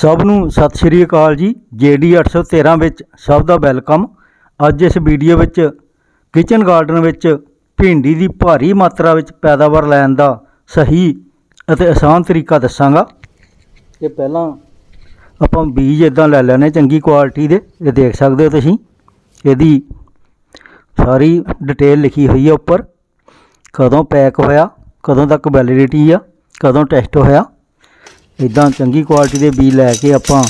ਸਭ ਨੂੰ ਸਤਿ ਸ਼੍ਰੀ ਅਕਾਲ ਜੀ। ਜੇਡੀ 813 ਵਿੱਚ ਸਭ ਦਾ ਵੈਲਕਮ। ਅੱਜ ਇਸ ਵੀਡੀਓ ਵਿੱਚ ਕਿਚਨ ਗਾਰਡਨ ਵਿੱਚ ਭਿੰਡੀ ਦੀ ਭਾਰੀ ਮਾਤਰਾ ਵਿੱਚ ਪੈਦਾਵਾਰ ਲੈਣ ਦਾ ਸਹੀ ਅਤੇ ਆਸਾਨ ਤਰੀਕਾ ਦੱਸਾਂਗਾ। ਇਹ ਪਹਿਲਾਂ ਆਪਾਂ ਬੀਜ ਇਦਾਂ ਲੈ ਲੈਣੇ ਚੰਗੀ ਕੁਆਲਿਟੀ ਦੇ। ਇਹ ਦੇਖ ਸਕਦੇ ਹੋ ਤੁਸੀਂ। ਇਹਦੀ ਸਾਰੀ ਡਿਟੇਲ ਲਿਖੀ ਹੋਈ ਹੈ ਉੱਪਰ। ਕਦੋਂ ਪੈਕ ਹੋਇਆ, ਕਦੋਂ ਤੱਕ ਵੈਲਿਡਿਟੀ ਆ, ਕਦੋਂ ਟੈਸਟ ਹੋਇਆ। ਇਦਾਂ ਚੰਗੀ ਕੁਆਲਿਟੀ ਦੇ ਬੀਜ ਲੈ ਕੇ ਆਪਾਂ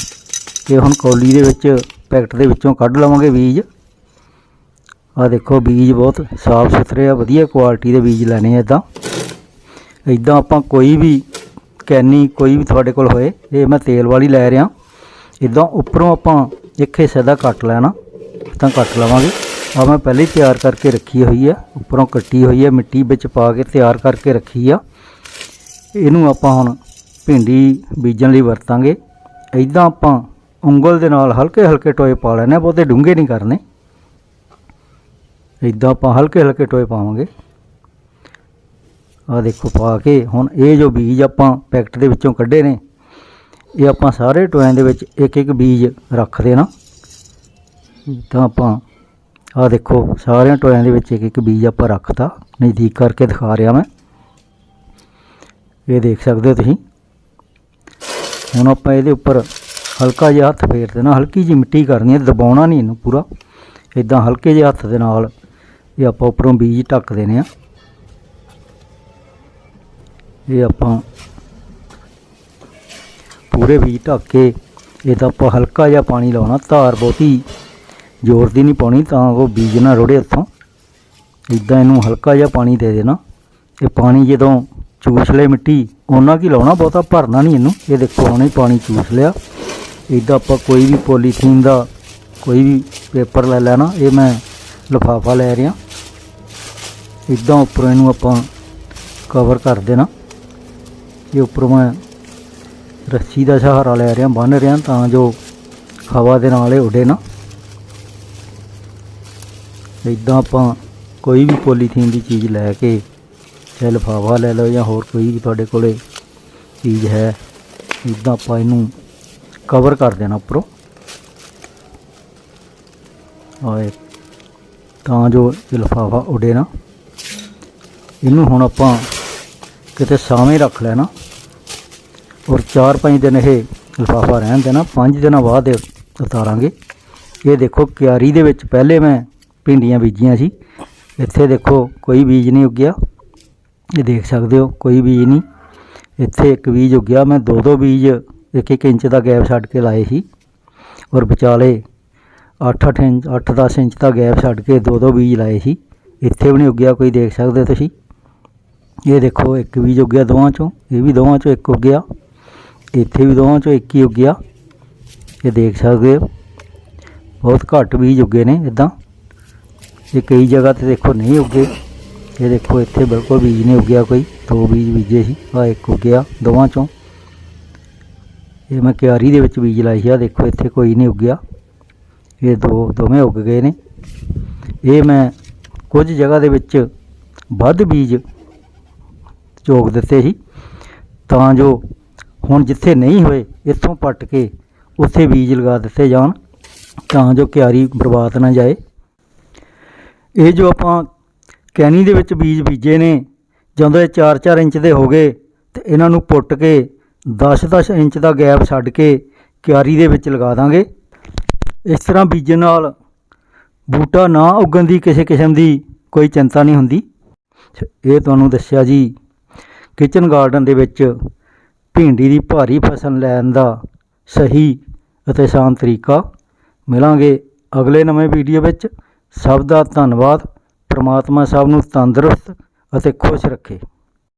ਇਹ ਹੁਣ ਕੌਲੀ ਦੇ ਵਿੱਚ, ਪੈਕਟ ਦੇ ਵਿੱਚੋਂ ਕੱਢ ਲਵਾਂਗੇ ਬੀਜ। ਆ ਦੇਖੋ ਬੀਜ ਬਹੁਤ ਸਾਫ਼ ਸੁਥਰੇ ਆ, ਵਧੀਆ ਕੁਆਲਿਟੀ ਦੇ ਬੀਜ ਲੈਣੇ ਆ ਇਦਾਂ। ਇਦਾਂ ਆਪਾਂ ਕੋਈ ਵੀ ਕੈਨੀ ਕੋਈ ਵੀ ਤੁਹਾਡੇ ਕੋਲ ਹੋਏ, ਇਹ ਮੈਂ ਤੇਲ ਵਾਲੀ ਲੈ ਰਿਹਾ। ਇਦਾਂ ਉੱਪਰੋਂ ਆਪਾਂ ਇੱਕ ਹਿੱਸੇ ਦਾ ਕੱਟ ਲੈਣਾ, ਤਾਂ ਕੱਟ ਲਵਾਂਗੇ। ਆ ਮੈਂ ਪਹਿਲੇ ਤਿਆਰ ਕਰਕੇ ਰੱਖੀ ਹੋਈ ਆ, ਉੱਪਰੋਂ ਕੱਟੀ ਹੋਈ ਆ, ਮਿੱਟੀ ਵਿੱਚ ਪਾ ਕੇ ਤਿਆਰ ਕਰਕੇ ਰੱਖੀ ਆ। ਇਹਨੂੰ ਆਪਾਂ ਹੁਣ ਭਿੰਡੀ ਬੀਜਣ ਲਈ ਵਰਤਾਂਗੇ। ਇਦਾਂ ਆਪਾਂ ਉਂਗਲ ਦੇ ਨਾਲ ਹਲਕੇ ਹਲਕੇ ਟੋਏ ਪਾ ਲੈਣੇ ਆ, ਬਹੁਤੇ ਡੂੰਘੇ ਨਹੀਂ ਕਰਨੇ। ਇਦਾਂ ਆਪਾਂ ਹਲਕੇ ਹਲਕੇ ਟੋਏ ਪਾਵਾਂਗੇ। ਆ ਦੇਖੋ ਪਾ ਕੇ ਹੁਣ ਇਹ ਜੋ ਬੀਜ ਆਪਾਂ ਪੈਕਟ ਦੇ ਵਿੱਚੋਂ ਕੱਢੇ ਨੇ ਇਹ ਆਪਾਂ ਸਾਰੇ ਟੋਇਆਂ ਦੇ ਵਿੱਚ ਇੱਕ ਇੱਕ ਬੀਜ ਰੱਖ ਦੇਣਾ। ਤਾਂ ਆਪਾਂ ਆ ਦੇਖੋ ਸਾਰਿਆਂ ਟੋਇਆਂ ਦੇ ਵਿੱਚ ਇੱਕ ਇੱਕ ਬੀਜ ਆਪਾਂ ਰੱਖਤਾ। ਨਜ਼ਦੀਕ ਕਰਕੇ ਦਿਖਾ ਰਿਹਾ ਮੈਂ। ਇਹ ਦੇਖ ਸਕਦੇ ਹੋ ਤੁਸੀਂ। ਹੁਣ ਆਪਾਂ ਇਹਦੇ ਉੱਪਰ ਹਲਕਾ ਜਿਹਾ ਹੱਥ ਫੇਰ ਦੇਣਾ, ਹਲਕੀ ਜਿਹੀ ਮਿੱਟੀ ਕਰਨੀ ਹੈ, ਦਬਾਉਣਾ ਨਹੀਂ ਇਹਨੂੰ ਪੂਰਾ। ਇਦਾਂ ਹਲਕੇ ਜਿਹੇ ਹੱਥ ਦੇ ਨਾਲ ਇਹ ਆਪਾਂ ਉੱਪਰੋਂ ਬੀਜ ਢੱਕ ਦੇਣੇ ਆ। ਇਹ ਆਪਾਂ ਪੂਰੇ ਬੀਜ ਢੱਕ ਕੇ ਇਹਦਾ ਆਪਾਂ ਹਲਕਾ ਜਿਹਾ ਪਾਣੀ ਲਾਉਣਾ, ਧਾਰ ਬਹੁਤੀ ਜ਼ੋਰ ਦੀ ਨਹੀਂ ਪਾਉਣੀ, ਤਾਂ ਉਹ ਬੀਜ ਨਾ ਰੁੜੇ ਉੱਥੋਂ ਇਦਾਂ ਇਹਨੂੰ ਹਲਕਾ ਜਿਹਾ ਪਾਣੀ ਦੇ ਦੇਣਾ। ਇਹ ਪਾਣੀ ਜਦੋਂ ਚੂਸ ਲੈ ਮਿੱਟੀ, ਉਹਨਾਂ ਕੀ ਲਾਉਣਾ? ਬਹੁਤਾ ਭਰਨਾ ਨਹੀਂ ਇਹਨੂੰ। ਇਹ ਦੇਖੋ ਉਹਨੇ ਪਾਣੀ ਚੂਸ ਲਿਆ। ਇਦਾਂ ਆਪਾਂ ਕੋਈ ਵੀ ਪੋਲੀਥੀਨ ਦਾ ਕੋਈ ਵੀ ਪੇਪਰ ਲੈ ਲੈਣਾ, ਇਹ ਮੈਂ ਲਿਫਾਫਾ ਲੈ ਰਿਹਾ। ਇਦਾਂ ਉੱਪਰ ਇਹਨੂੰ ਆਪਾਂ ਕਵਰ ਕਰ ਦੇਣਾ। ਇਹ ਉੱਪਰੋਂ ਮੈਂ ਰੱਸੀ ਦਾ ਸਹਾਰਾ ਲੈ ਰਿਹਾ ਬੰਨ ਰਿਹਾ, ਤਾਂ ਜੋ ਹਵਾ ਦੇ ਨਾਲ ਇਹ ਉੱਡੇ ਨਾ। ਇਦਾਂ ਆਪਾਂ ਕੋਈ ਵੀ ਪੋਲੀਥੀਨ ਦੀ ਚੀਜ਼ ਲੈ ਕੇ ਚਾਹੇ ਲਿਫਾਫਾ ਲੈ ਲਓ ਜਾਂ ਹੋਰ ਕੋਈ ਵੀ ਤੁਹਾਡੇ ਕੋਲੇ ਚੀਜ਼ ਹੈ ਇਦਾਂ ਆਪਾਂ ਇਹਨੂੰ ਕਵਰ ਕਰ ਦੇਣਾ ਉੱਪਰੋਂ। ਆਏ, ਤਾਂ ਜੋ ਇਹ ਲਿਫਾਫਾ ਉੱਡੇ ਨਾ। ਇਹਨੂੰ ਹੁਣ ਆਪਾਂ ਕਿਤੇ ਸਾਵੇਂ ਰੱਖ ਲੈਣਾ। ਔਰ 4-5 ਦਿਨ ਇਹ ਲਿਫਾਫਾ ਰਹਿਣ ਦੇਣਾ। 5 ਦਿਨਾਂ ਬਾਅਦ ਉਤਾਰਾਂਗੇ। ਇਹ ਦੇਖੋ ਕਿਆਰੀ ਦੇ ਵਿੱਚ ਪਹਿਲੇ ਮੈਂ ਭਿੰਡੀਆਂ ਬੀਜੀਆਂ ਸੀ। ਇੱਥੇ ਦੇਖੋ ਕੋਈ ਬੀਜ ਨਹੀਂ ਉੱਗਿਆ। ਇਹ ਦੇਖ ਸਕਦੇ ਹੋ, ਕੋਈ ਬੀਜ ਨਹੀਂ। ਇੱਥੇ ਇੱਕ ਬੀਜ ਉੱਗਿਆ, ਮੈਂ ਦੋ ਦੋ ਬੀਜ ਇੱਕ ਇੱਕ ਇੰਚ ਦਾ ਗੈਪ ਛੱਡ ਕੇ ਲਾਏ ਸੀ। ਔਰ ਵਿਚਾਲੇ 8-8 ਇੰਚ 8-10 ਇੰਚ ਦਾ ਗੈਪ ਛੱਡ ਕੇ ਦੋ ਦੋ ਬੀਜ ਲਾਏ ਸੀ। ਇੱਥੇ ਵੀ ਨਹੀਂ ਉੱਗਿਆ, ਕੋਈ ਦੇਖ ਸਕਦੇ ਹੋ ਤੁਸੀਂ। ਇਹ ਦੇਖੋ, ਇੱਕ ਬੀਜ ਉੱਗਿਆ ਦੋਵਾਂ ਚੋਂ, ਇਹ ਵੀ ਦੋਵਾਂ ਚੋਂ ਇੱਕ ਉੱਗਿਆ। ਇੱਥੇ ਵੀ ਦੋਵਾਂ ਚੋਂ ਇੱਕ ਹੀ ਉੱਗਿਆ। ਇਹ ਦੇਖ ਸਕਦੇ ਹੋ। ਬਹੁਤ ਘੱਟ ਬੀਜ ਉੱਗੇ ਨੇ ਇਦਾਂ ਇਹ ਕਈ ਜਗ੍ਹਾ ਤੇ ਦੇਖੋ ਨਹੀਂ ਉੱਗੇ। ਇਹ ਦੇਖੋ, ਇੱਥੇ ਬਿਲਕੁਲ ਬੀਜ ਨਹੀਂ ਉੱਗਿਆ ਕੋਈ, ਦੋ ਬੀਜ ਬੀਜੇ ਸੀ ਆ ਇੱਕ ਉੱਗਿਆ ਦੋਵਾਂ ਚੋਂ। ਇਹ ਮੈਂ ਕਿਆਰੀ ਦੇ ਵਿੱਚ ਬੀਜ ਲਾਈ ਸੀ ਆ ਦੇਖੋ, ਇੱਥੇ ਕੋਈ ਨਹੀਂ ਉੱਗਿਆ। ਇਹ ਦੋ ਦੋਵੇਂ ਉੱਗ ਗਏ ਨੇ। ਇਹ ਮੈਂ ਕੁਝ ਜਗ੍ਹਾ ਦੇ ਵਿੱਚ ਵੱਧ ਬੀਜ ਚੋਕ ਦਿੱਤੇ ਸੀ, ਤਾਂ ਜੋ ਹੁਣ ਜਿੱਥੇ ਨਹੀਂ ਹੋਏ, ਇੱਥੋਂ ਪੱਟ ਕੇ ਉੱਥੇ ਬੀਜ ਲਗਾ ਦਿੱਤੇ ਜਾਣ, ਤਾਂ ਜੋ ਕਿਆਰੀ ਬਰਬਾਦ ਨਾ ਜਾਏ। ਇਹ ਜੋ ਆਪਾਂ ਕੈਨੀ ਦੇ ਵਿੱਚ ਬੀਜ ਬੀਜੇ ਨੇ। ਜਦੋਂ ਇਹ 4-4 ਇੰਚ ਦੇ ਹੋ ਗਏ ਤੇ ਇਹਨਾਂ ਨੂੰ ਪੁੱਟ ਕੇ 10-10 ਇੰਚ ਦਾ ਗੈਪ ਛੱਡ ਕੇ ਕਿਆਰੀ ਦੇ ਵਿੱਚ ਲਗਾ ਦਾਂਗੇ। ਇਸ ਤਰ੍ਹਾਂ ਬੀਜਣ ਨਾਲ ਬੂਟਾ ਨਾ ਉੱਗਣ ਦੀ ਕਿਸੇ ਕਿਸਮ ਦੀ ਕੋਈ ਚਿੰਤਾ ਨਹੀਂ ਹੁੰਦੀ। ਇਹ ਤੁਹਾਨੂੰ ਦੱਸਿਆ ਜੀ ਕਿਚਨ ਗਾਰਡਨ ਦੇ ਵਿੱਚ ਭਿੰਡੀ ਦੀ ਭਾਰੀ ਫਸਲ ਲੈਣ ਦਾ ਸਹੀ ਅਤੇ ਆਸਾਨ ਤਰੀਕਾ। ਮਿਲਾਂਗੇ ਅਗਲੇ ਨਵੇਂ ਵੀਡੀਓ ਵਿੱਚ। ਸਭ ਦਾ ਧੰਨਵਾਦ। ਪਰਮਾਤਮਾ ਸਭ ਨੂੰ ਤੰਦਰੁਸਤ ਅਤੇ ਖੁਸ਼ ਰੱਖੇ।